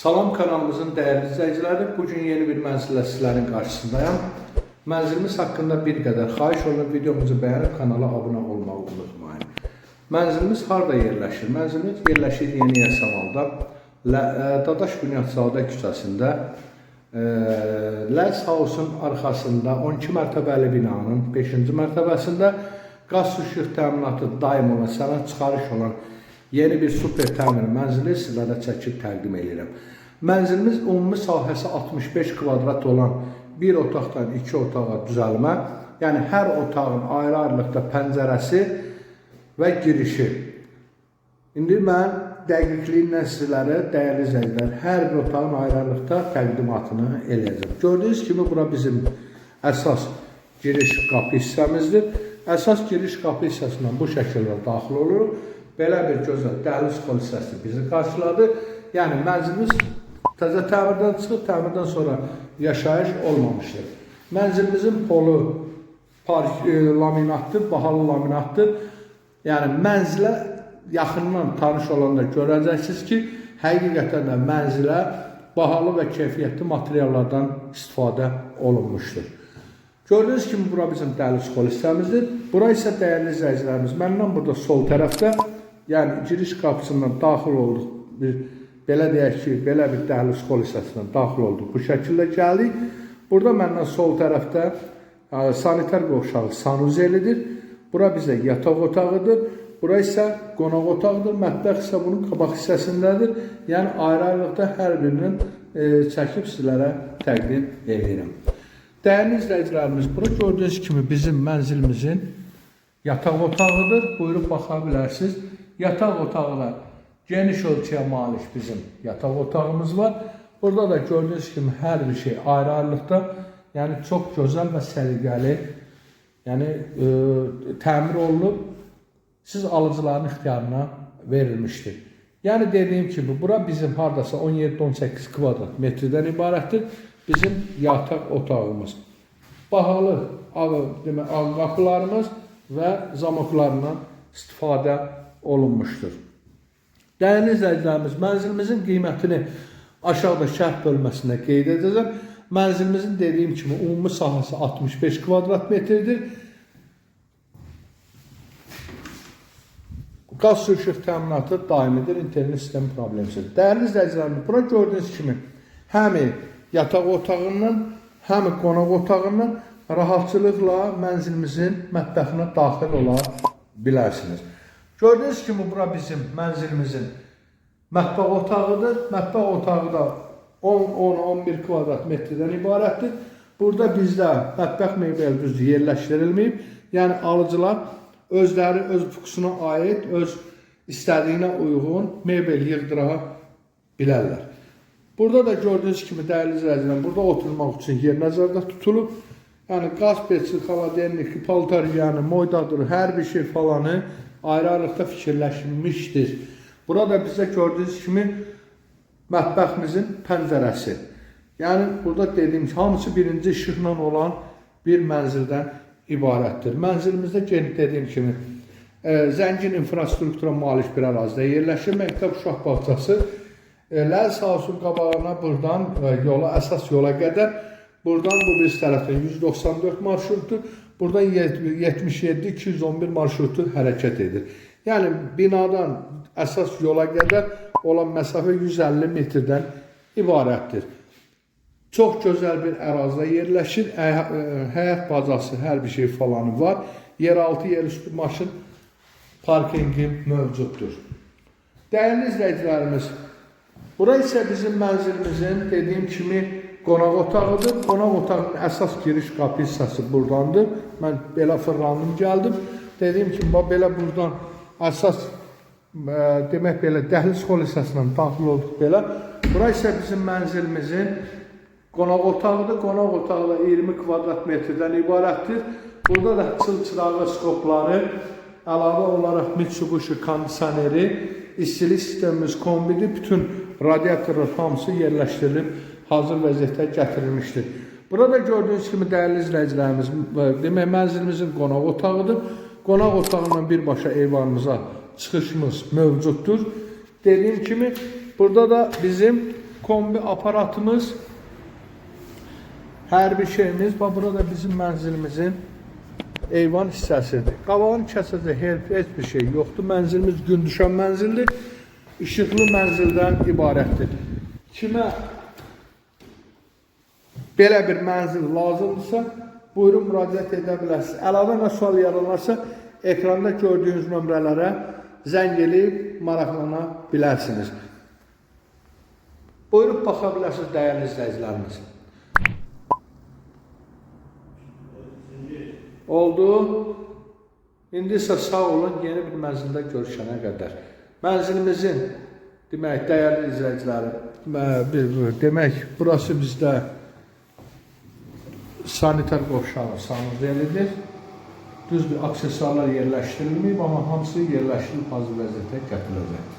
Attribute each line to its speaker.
Speaker 1: Salam kanalımızın değerli izləyiciləri, bugün yeni bir mənzillə sizlərin qarşısındayım. Mənzilimiz haqqında bir qədər xahiş olunur, videomuzu bəyənib kanala abunə olmağı unutmayın. Mənzilimiz harda yerləşir? Mənzilimiz yerləşir Yeni Yasamalda, Lə- ə, Dadaş Bünyadzadə küçəsində, ə, Ləz House'un arxasında 12 mərtəbəli binanın 5-ci mərtəbəsində qaz işıq təminatı daim olan sənəd çıxarış olan yeni bir super təmir mənzili sizlərə çəkib təqdim edirəm. Mənzilimiz ümumi sahəsi 65 kvadrat olan bir otaqdan iki otağa düzəlmə, yəni hər otağın ayrı-ayrılıqda pəncərəsi və girişi. İndi mən dəqiqliklə sizlərə, dəyərli izləyicilər, hər bir otağın ayrı-ayrılıqda təqdimatını eləyəcəm. Gördüyünüz kimi bura bizim əsas giriş qapı hissəmizdir. Əsas giriş qapı hissəsindən bu şəkildə daxil oluruq. Belə bir gözəl dəhliz xol hissəsi bizi qarşıladı. Yəni mənzilimiz təzə təmirdən çıxıb, təmirdən sonra yaşayış olmamışdır. Mənzilimizin polu park e, laminatdır, bahalı laminatdır. Yəni mənzilə yaxından tanış olanda görəcəksiniz ki, həqiqətən də mənzilə bahalı və keyfiyyətli materiallardan istifadə olunmuşdur. Gördüyünüz kimi bura bizim dəhliz xol hissəmizdir. Bura isə dəyərli izləyicilərimiz, məndən burada sol tərəfdə, yəni giriş qapısından daxil olduq. Bir belə deyək ki, belə bir dəhliz xol hissəsindən daxil olduq. Bu şəkildə gəldik. Burada məndən sol tərəfdə ə, sanitar qovşağı sanuzelidir. Bura bizə yataq otağıdır. Bura isə qonaq otağıdır. Mətbəx isə bunun qabaq hissəsindədir. Yəni ayrı-ayrılıqda hər birinin e, çəkib sizlərə təqdim edirəm. Dəyərli izləyicilərimiz, bura gördüyünüz kimi bizim mənzilimizin yataq otağıdır. Buyurub baxa bilərsiniz. Yataq otağı da geniş ölçüyə malik bizim yataq otağımız var. Burada da gördüyünüz kimi hər bir şey ayrı-ayrılıqda, yəni çox gözəl və səliqəli, yəni e, təmir olunub siz alıcıların ixtiyarına verilmişdir. Yəni dediyim kimi bura bizim hardasa 17-18 kvadrat metrdən ibarətdir. Bizim yataq otağımız. Bahalı ağ, demə, ağ qapılarımız və zamoklarından istifadə olunmuşdur. Dəyərli izləyicilərimiz, mənzilimizin qiymətini aşağıda şərh bölməsində qeyd edəcəm. Mənzilimizin dediyim kimi ümumi sahəsi 65 kvadrat metrdir. Qaz sürüşük təminatı daimidir, internet sistemi problemsiz. Dəyərli izləyicilərimiz, bura gördüyünüz kimi həmi yataq otağından, həmi qonaq otağından rahatçılıqla mənzilimizin mətbəxinə daxil ola bilərsiniz. Gördüyünüz kimi bura bizim mənzilimizin mətbəx otağıdır. Mətbəx otağı da 10-11 kvadrat metrdən ibarətdir. Burada bizdə mətbəx mebeli düzdür yerləşdirilməyib. Yəni alıcılar özləri öz fuksuna aid, öz istədiyinə uyğun mebel yığdıra bilərlər. Burada da gördüyünüz kimi dəyərli izləyicilər, burada oturmaq üçün yer nəzərdə tutulub. Yəni qaz peçi, xaladelnik, paltar yəni moydadır, hər bir şey falanı ayrı-ayrılıqda fikirləşilmişdir. Burada bizə gördüyünüz kimi mətbəximizin pəncərəsi. Yəni burada dediyim kimi hamısı birinci işıqla olan bir mənzildən ibarətdir. Mənzilimizdə dediyim kimi e, zəngin infrastruktura malik bir ərazidə yerləşir. Məktəb uşaq bağçası e, House'un qabağına buradan e, yola əsas yola qədər buradan bu bir tərəfdən 194 marşrutu, buradan 77 211 marşrutu hərəkət edir. Yəni binadan əsas yola qədər olan məsafə 150 metrdən ibarətdir. Çox gözəl bir ərazidə yerləşir. Həyət bazası, hər bir şey falanı var. Yeraltı, yerüstü maşın parkingi mövcuddur. Dəyərli izləyicilərimiz, bura isə bizim mənzilimizin dediyim kimi qonaq otağıdır. Qonaq otağının əsas giriş qapı hissəsi burdandır. Mən belə fırlandım, gəldim. Dediyim kimi belə burdan əsas ə, demək belə dəhliz xol hissəsindən daxil olduq belə. Bura isə bizim mənzilimizin qonaq otağıdır. Qonaq otağı da 20 kvadrat metrdən ibarətdir. Burada da çıl-çırağı skopları, əlavə olaraq Mitsubishi kondisioneri, istilik sistemimiz kombidir. Bütün radiatorlar hamısı yerləşdirilib hazır vəziyyətə gətirilmişdir. Burada gördüyünüz kimi dəyərli izləyicilərimiz, demək mənzilimizin qonaq otağıdır. Qonaq otağından birbaşa eyvanımıza çıxışımız mövcuddur. Dediyim kimi burada da bizim kombi aparatımız. Hər bir şeyimiz. Bax burada bizim mənzilimizin eyvan hissəsidir. Qabağın kəsəcək heç, bir şey yoxdur. Mənzilimiz gün düşən mənzildir. İşıqlı mənzildən ibarətdir. Kimə belə bir mənzil lazımdırsa, buyurun müraciət edə bilərsiniz. Əlavə və sual yaranarsa, ekranda gördüyünüz nömrələrə zəng edib maraqlana bilərsiniz. Buyurub baxa bilərsiniz dəyərli izləyicilərimiz. Oldu. İndi isə sağ olun, yeni bir mənzildə görüşənə qədər. Mənzilimizin demək dəyərli izləyicilərim, demək burası bizdə sanitar qovşağı sanitaridir. Düzdür, aksesuarlar yerləşdirilməyib, amma hamısı yerləşdirilib hazır vəziyyətə gətiriləcək.